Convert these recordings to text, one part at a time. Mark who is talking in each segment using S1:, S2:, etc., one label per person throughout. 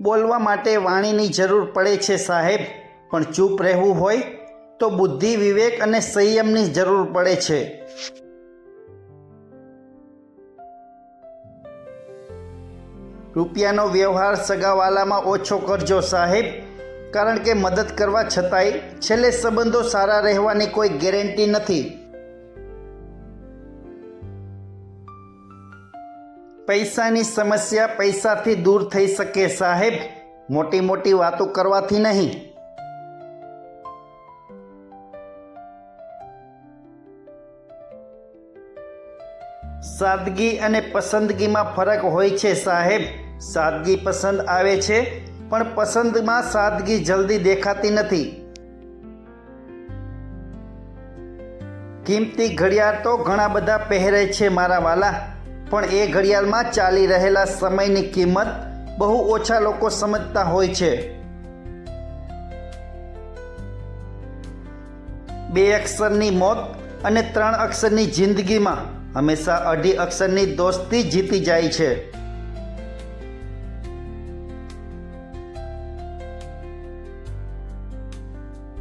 S1: બોલવા માટે વાણીની જરૂર પડે છે સાહેબ, પણ ચૂપ રહેવું હોય તો બુદ્ધિ, વિવેક અને સંયમની જરૂર પડે છે. રૂપિયાનો વ્યવહાર સગાવાલામાં ઓછો કરજો સાહેબ, કારણ કે મદદ કરવા છતાંય છેલ્લે સંબંધો સારા રહેવાની કોઈ ગેરંટી નથી. પૈસાની સમસ્યા પૈસાથી દૂર થઈ શકે સાહેબ. મોટી મોટી વાતો કરવાથી નહીં. સાદગી અને પસંદગીમાં ફરક હોય છે સાહેબ. સાદગી પસંદ આવે છે, પણ પસંદમાં સાદગી જલ્દી દેખાતી નથી. કિંમતી ઘડિયાળ તો ઘણા બધા પહેરે છે મારા વાલા. પણ એ ઘડિયાળમાં ચાલી રહેલા સમયની કિંમત બહુ ઓછા લોકો સમજતા હોય છે. બે અક્ષરની મોત અને ત્રણ અક્ષરની જિંદગીમાં હંમેશા અઢી અક્ષરની દોસ્તી જીતી જાય છે.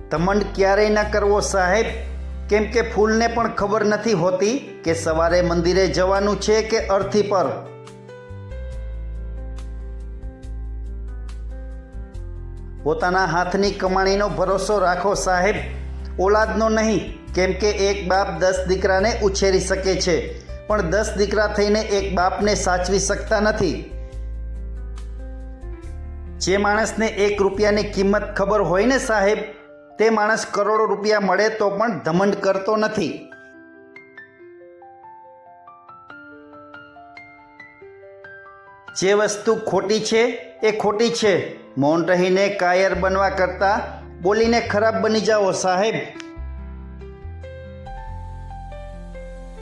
S1: ધમંડ ક્યારેય ન કરવો સાહેબ. કેમ કે ફૂલને પણ ખબર નથી હોતી કે સવારે મંદિરે જવાનું છે કે અર્થી પર. પોતાના હાથની કમાણીનો ભરોસો રાખો સાહેબ. ઓલાદનો નહીં, કેમ કે એક બાપ દસ દીકરાને ઉછેરી શકે છે. પણ દસ દીકરા થઈને એક બાપને સાચવી શકતા નથી. જે માણસને એક રૂપિયાની કિંમત ખબર હોય ને સાહેબ તે માણસ કરોડો રૂપિયા મળે તો પણ ધમંડ કરતો નથી. જે વસ્તુ ખોટી છે, એ ખોટી છે. મૌન રહીને કાયર બનવા કરતાં બોલીને ખરાબ બની જાઓ સાહેબ.